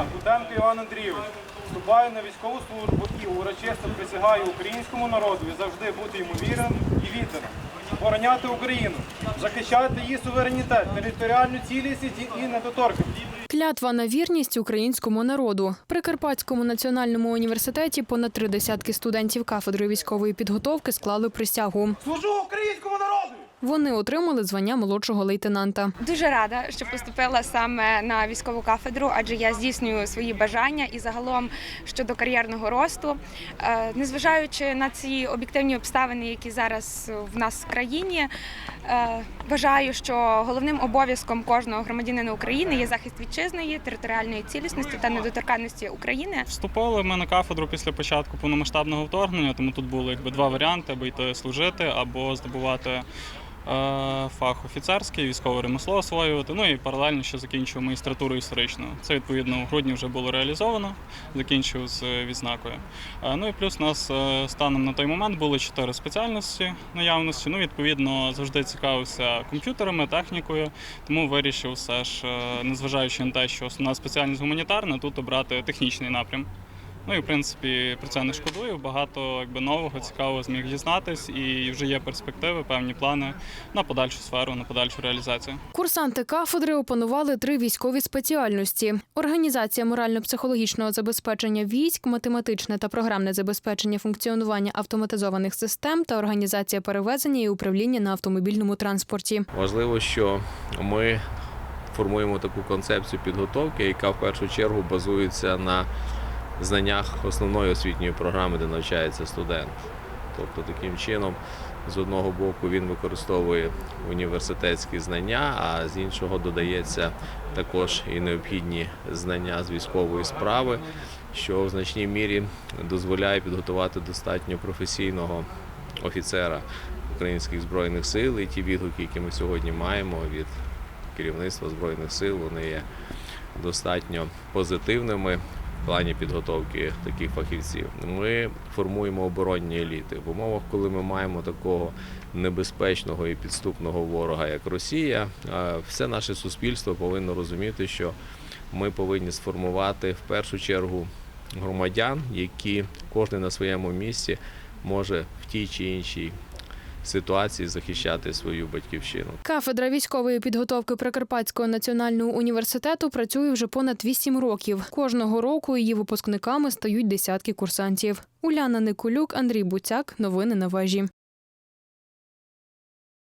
Я, Кутенко Іван Андрійович, вступаю на військову службу і урочисто присягаю українському народу і завжди бути йому вірним і відданим. Обороняти Україну, захищати її суверенітет, територіальну цілісність і недоторканність. Клятва на вірність українському народу. При Карпатському національному університеті понад три десятки студентів кафедри військової підготовки склали присягу. Служу українському народу! Вони отримали звання молодшого лейтенанта. Дуже рада, що поступила саме на військову кафедру, адже я здійснюю свої бажання і загалом щодо кар'єрного росту. Е, Незважаючи на ці об'єктивні обставини, які зараз в нас в країні, е, вважаю, що головним обов'язком кожного громадянина України є захист вітчизної, територіальної цілісності та недоторканності України. Вступали ми на кафедру після початку повномасштабного вторгнення, тому тут було якби два варіанти: або йти служити, або здобувати фах офіцерський, військове ремесло освоювати. Ну і паралельно ще закінчив магістратуру історичну. Це відповідно у грудні вже було реалізовано. Закінчив з відзнакою. Е, Ну і плюс у нас е, станом на той момент були чотири спеціальності наявності. Ну, відповідно, завжди цікавився комп'ютерами, технікою, тому вирішив все ж, е, незважаючи на те, що основна спеціальність гуманітарна, тут обрати технічний напрям. Ну і в принципі про це не шкодую. Багато якби нового, цікавого зміг дізнатись, і вже є перспективи, певні плани на подальшу сферу, на подальшу реалізацію. Курсанти кафедри опанували три військові спеціальності: організація морально-психологічного забезпечення військ, математичне та програмне забезпечення функціонування автоматизованих систем та організація перевезення і управління на автомобільному транспорті. Важливо, що ми формуємо таку концепцію підготовки, яка в першу чергу базується на знаннях основної освітньої програми, де навчається студент. Тобто таким чином, з одного боку, він використовує університетські знання, а з іншого додається також і необхідні знання з військової справи, що в значній мірі дозволяє підготувати достатньо професійного офіцера українських збройних сил. І ті відгуки, які ми сьогодні маємо від керівництва збройних сил, вони є достатньо позитивними плані підготовки таких фахівців. Ми формуємо оборонні еліти в умовах, коли ми маємо такого небезпечного і підступного ворога, як Росія. Все наше суспільство повинно розуміти, що ми повинні сформувати в першу чергу громадян, які кожен на своєму місці може в тій чи іншій ситуації захищати свою батьківщину. Кафедра військової підготовки Прикарпатського національного університету працює вже понад вісім років. Кожного року її випускниками стають десятки курсантів. Уляна Николюк, Андрій Буцяк. Новини на вежі.